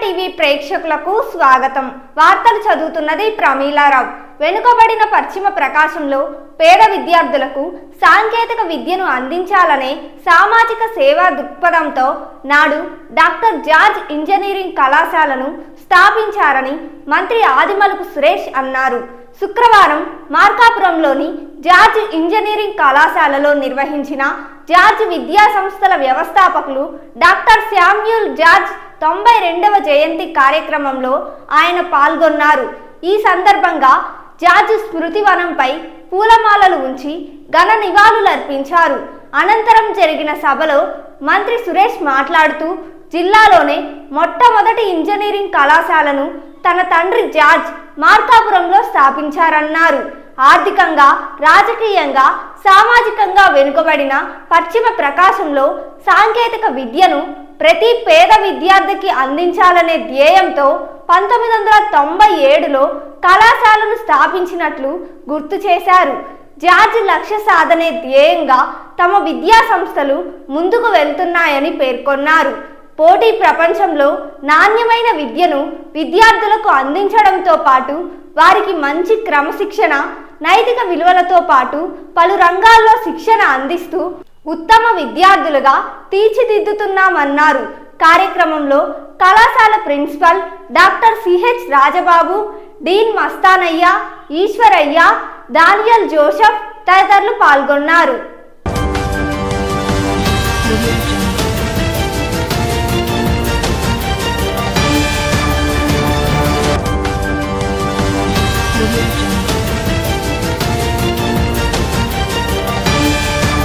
TV ప్రేక్షకులకు స్వాగతం. వార్తలు చదువుతున్నది ప్రమీలారావు. వెనుకబడిన పశ్చిమ ప్రకాశంలో పేద విద్యార్థులకు సాంకేతిక విద్యను అందించాలనే సామాజిక సేవా దృక్పథంతో నాడు డాక్టర్ జార్జ్ ఇంజనీరింగ్ కళాశాలను స్థాపించారని మంత్రి ఆదిమలుపు సురేష్ అన్నారు. శుక్రవారం మార్కాపురంలోని జార్జ్ ఇంజనీరింగ్ కళాశాలలో నిర్వహించిన జార్జ్ విద్యా సంస్థల వ్యవస్థాపకులు డాక్టర్ శామ్యూల్ జార్జ్ తొంభై రెండవ జయంతి కార్యక్రమంలో ఆయన పాల్గొన్నారు. ఈ సందర్భంగా జార్జ్ స్మృతివనంపై పూలమాలలు ఉంచి ఘన నివాళులర్పించారు అనంతరం జరిగిన సభలో మంత్రి సురేష్ మాట్లాడుతూ జిల్లాలోనే మొట్టమొదటి ఇంజనీరింగ్ కళాశాలను తన తండ్రి జార్జ్ మార్కాపురంలో స్థాపించారన్నారు. ఆర్థికంగా రాజకీయంగా సామాజికంగా వెనుకబడిన పశ్చిమ ప్రకాశంలో సాంకేతిక విద్యను ప్రతి పేద విద్యార్థికి అందించాలనే ధ్యేయంతో పంతొమ్మిది వందల తొంభై ఏడులో కళాశాలను స్థాపించినట్లు గుర్తు చేశారు. జార్జ్ లక్ష్య సాధనే ధ్యేయంగా తమ విద్యా సంస్థలు ముందుకు వెళ్తున్నాయని పేర్కొన్నారు. పోటీ ప్రపంచంలో నాణ్యమైన విద్యను విద్యార్థులకు అందించడంతో పాటు వారికి మంచి క్రమశిక్షణ నైతిక విలువలతో పాటు పలు రంగాల్లో శిక్షణ అందిస్తూ ఉత్తమ విద్యార్థులుగా తీర్చిదిద్దుతున్నామన్నారు. కార్యక్రమంలో కళాశాల principal doctor CH Rajababu dean Mastanaiah Eswaraiah Daniel Joseph తదితరులు పాల్గొన్నారు.